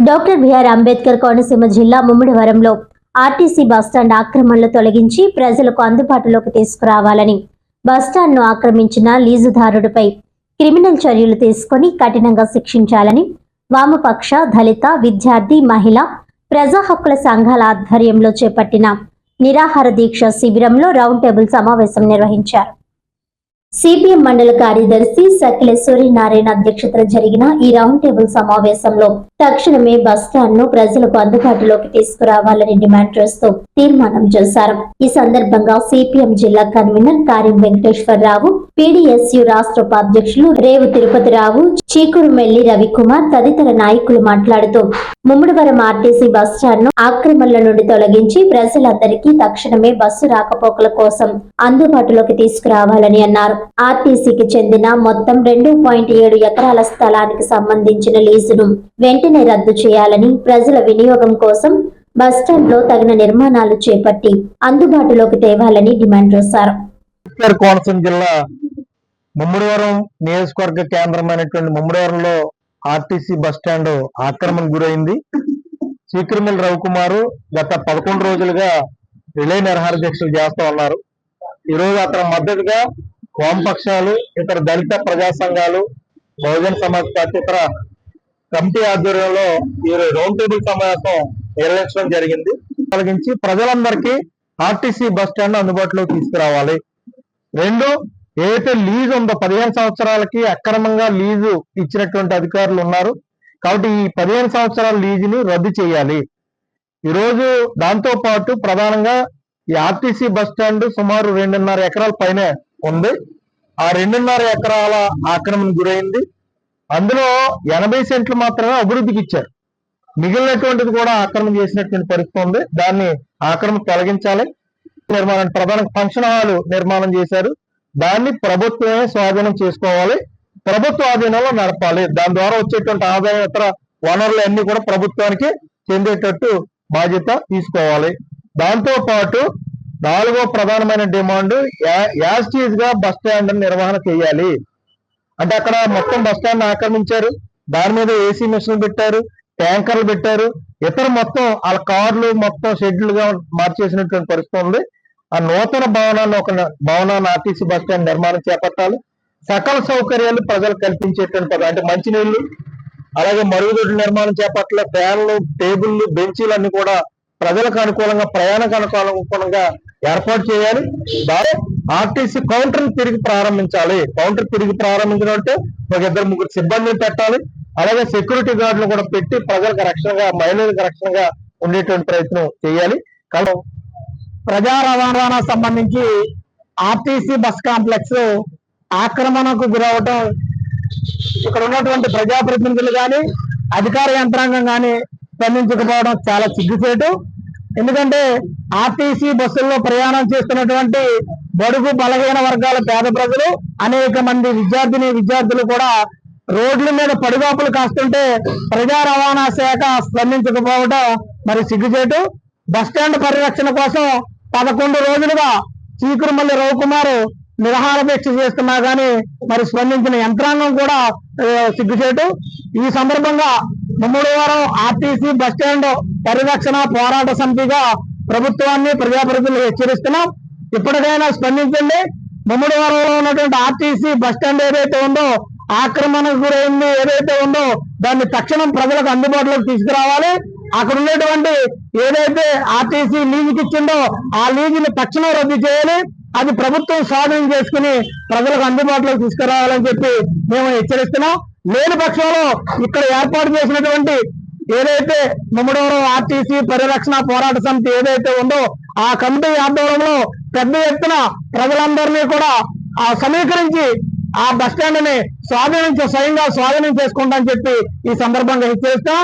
Doctor BR Ambedkar Konaseema జిల్లా ముమ్మిడివరంలో RTC bus stand ఆక్రమణలు తొలగించి ప్రజలకు అందుబాటులోకి తీసుకురావాలని బస్టాండ్ను ఆక్రమించిన లీజుదారుడిపై క్రిమినల్ చర్యలు తీసుకొని కఠినంగా శిక్షించాలని వామపక్ష దళిత విద్యార్థి మహిళ ప్రజా హక్కుల సంఘాల ఆధ్వర్యంలో చేపట్టిన నిరాహార దీక్ష శిబిరంలో రౌండ్ టేబుల్ సమావేశం నిర్వహించారు. సిపిఎం మండల కార్యదర్శి సకిల నారాయణ అధ్యక్షతన జరిగిన ఈ రౌండ్ టేబుల్ సమావేశంలో తక్షణమే బస్టాండ్ను ప్రజలకు అందుబాటులోకి తీసుకురావాలని డిమాండ్ చేస్తూ తీర్మానం చేశారు. ఈ సందర్భంగా సిపిఎం జిల్లా కన్వీనర్ కార్యం వెంకటేశ్వరరావు పిడిఎస్యు రాష్ట్ర ఉపాధ్యక్షులు రేవు తిరుపతిరావు చీకురుమెల్లి రవికుమార్ తదితర నాయకులు మాట్లాడుతూ ముమ్మడివరం ఆర్టీసీ బస్టాండ్ను ఆక్రమణల నుండి తొలగించి ప్రజలందరికీ తక్షణమే బస్సు రాకపోకల కోసం అందుబాటులోకి తీసుకురావాలని అన్నారు. ఆర్టీసీకి చెందిన మొత్తం రెండు పాయింట్ ఏడు ఎకరాల స్థలానికి సంబంధించిన లీజును వెంటనే రద్దు చేయాలని ప్రజల వినియోగం కోసం బస్టాండ్లో తగిన నిర్మాణాలు చేపట్టి అందుబాటులోకి తేవాలని డిమాండ్ చేశారు. కోనసీమ జిల్లా ముమ్మడివరం నియోజకవర్గ కేంద్రమైనటువంటి ముమ్మడివరంలో ఆర్టీసీ బస్ స్టాండ్ ఆక్రమణ గురైంది. చీకరిమిల్ రవికుమారు గత పదకొండు రోజులుగా రిలే నిరహార దీక్షలు చేస్తూ ఉన్నారు. ఈరోజు అతని మద్దతుగా వామపక్షాలు ఇతర దళిత ప్రజా సంఘాలు బహుజన సమాజ్ పార్టీ ఇతర కమిటీ ఆధ్వర్యంలో ఈ రౌండ్ టేబుల్ సమావేశం నిర్వహించడం జరిగింది. తొలగించి ప్రజలందరికీ ఆర్టీసీ బస్ స్టాండ్ అందుబాటులోకి తీసుకురావాలి. రెండు ఏదైతే లీజు ఉందో పదిహేను సంవత్సరాలకి అక్రమంగా లీజు ఇచ్చినటువంటి అధికారులు ఉన్నారు. కాబట్టి ఈ పదిహేను సంవత్సరాల లీజుని రద్దు చేయాలి. ఈరోజు దాంతో పాటు ప్రధానంగా ఈ ఆర్టీసీ బస్ స్టాండ్ సుమారు రెండున్నర ఎకరాల పైనే ఉంది. ఆ రెండున్నర ఎకరాల ఆక్రమణ గురైంది. అందులో ఎనభై సెంట్లు మాత్రమే అభివృద్ధికి ఇచ్చారు. మిగిలినటువంటిది కూడా ఆక్రమణ చేసినటువంటి పరిస్థితి ఉంది. దాన్ని ఆక్రమణ తొలగించాలి. నిర్మాణం ప్రధాన ఫంక్షన్ హాల్ నిర్మాణం చేశారు. దాన్ని ప్రభుత్వమే స్వాధీనం చేసుకోవాలి. ప్రభుత్వ ఆధీనంలో నడపాలి. దాని ద్వారా వచ్చేటువంటి ఆదాయం ఇతర వనరులు అన్ని కూడా ప్రభుత్వానికి చెందేటట్టు బాధ్యత తీసుకోవాలి. దాంతో పాటు నాలుగో ప్రధానమైన డిమాండ్ యాస్టీజ్గా బస్ స్టాండ్ నిర్వహణ చేయాలి. అంటే అక్కడ మొత్తం బస్ స్టాండ్ ఆక్రమించారు. దాని మీద ఏసీ మిషన్లు పెట్టారు ట్యాంకర్లు పెట్టారు. ఇతర మొత్తం వాళ్ళ కార్లు మొత్తం షెడ్యూల్గా మార్చేసినటువంటి పరిస్థితి ఉంది. ఆ నూతన భవనాన్ని ఒక భవనాన్ని ఆర్టీసీ బస్ స్టాండ్ నిర్మాణం చేపట్టాలి. సకల సౌకర్యాలు ప్రజలు కల్పించేటువంటి పదం అంటే మంచినీళ్ళు అలాగే మరుగుదొడ్ల నిర్మాణం చేపట్టాలి ఫ్యాన్లు టేబుల్లు బెంచీలు అన్ని కూడా ప్రజలకు అనుకూలంగా ప్రయాణకు అనుకూలంగా ఏర్పాటు చేయాలి. దాని ఆర్టీసీ కౌంటర్ తిరిగి ప్రారంభించాలి. కౌంటర్ తిరిగి ప్రారంభించడం అంటే ఒక ఇద్దరు ముగ్గురు సిబ్బందిని పెట్టాలి. అలాగే సెక్యూరిటీ గార్డులు కూడా పెట్టి ప్రజలకు రక్షణగా మహిళలకు రక్షణగా ఉండేటువంటి ప్రయత్నం చేయాలి. కానీ ప్రజా రవాణా సంబంధించి ఆర్టీసీ బస్ కాంప్లెక్స్ ఆక్రమణకు గురవటం ఇక్కడ ఉన్నటువంటి ప్రజాప్రతినిధులు కానీ అధికార యంత్రాంగం కానీ స్పందించకపోవడం చాలా సిగ్గుచేటు. ఎందుకంటే ఆర్టీసీ బస్సుల్లో ప్రయాణం చేస్తున్నటువంటి బడుగు బలహీన వర్గాల పేద ప్రజలు అనేక మంది విద్యార్థిని విద్యార్థులు కూడా రోడ్ల మీద పడిగాపులు కాస్తుంటే ప్రజా రవాణా శాఖ స్పందించకపోవడం మరి సిగ్గుచేటు. బస్ స్టాండ్ పరిరక్షణ కోసం పదకొండు రోజులుగా చీకురుమల్లి రవికుమార్ నిరహార దీక్ష చేస్తున్నా గానీ మరి స్పందించిన యంత్రాంగం కూడా సిగ్గుచేటు. ఈ సందర్భంగా ముమ్మడివారం ఆర్టీసీ బస్ స్టాండ్ పరిరక్షణ పోరాట సమితిగా ప్రభుత్వాన్ని ప్రజాప్రతినిధులు హెచ్చరిస్తున్నాం. ఇప్పటికైనా స్పందించండి. ముమ్మడివారంలో ఉన్నటువంటి ఆర్టీసీ బస్ స్టాండ్ ఏదైతే ఉందో ఆక్రమణకు గురైంది ఏదైతే ఉందో దాన్ని తక్షణం ప్రజలకు అందుబాటులోకి తీసుకురావాలి. అక్కడ ఉన్నటువంటి ఏదైతే ఆర్టీసీ లీజుకి ఇచ్చిందో ఆ లీజుని తక్షణం రద్దు చేయాలి. అది ప్రభుత్వం స్వాధీనం చేసుకుని ప్రజలకు అందుబాటులోకి తీసుకురావాలని చెప్పి మేము హెచ్చరిస్తున్నాం. లేని పక్షంలో ఇక్కడ ఏర్పాటు చేసినటువంటి ఏదైతే ముమ్మడవరం ఆర్టీసీ పరిరక్షణ పోరాట సమితి ఏదైతే ఉందో ఆ కమిటీ ఆధ్వర్యంలో పెద్ద ఎత్తున ప్రజలందరినీ కూడా ఆ సమీకరించి ఆ బస్ స్టాండ్ని స్వాధీనం స్వయంగా స్వాధీనం చేసుకుంటామని చెప్పి ఈ సందర్భంగా హెచ్చరిస్తాం.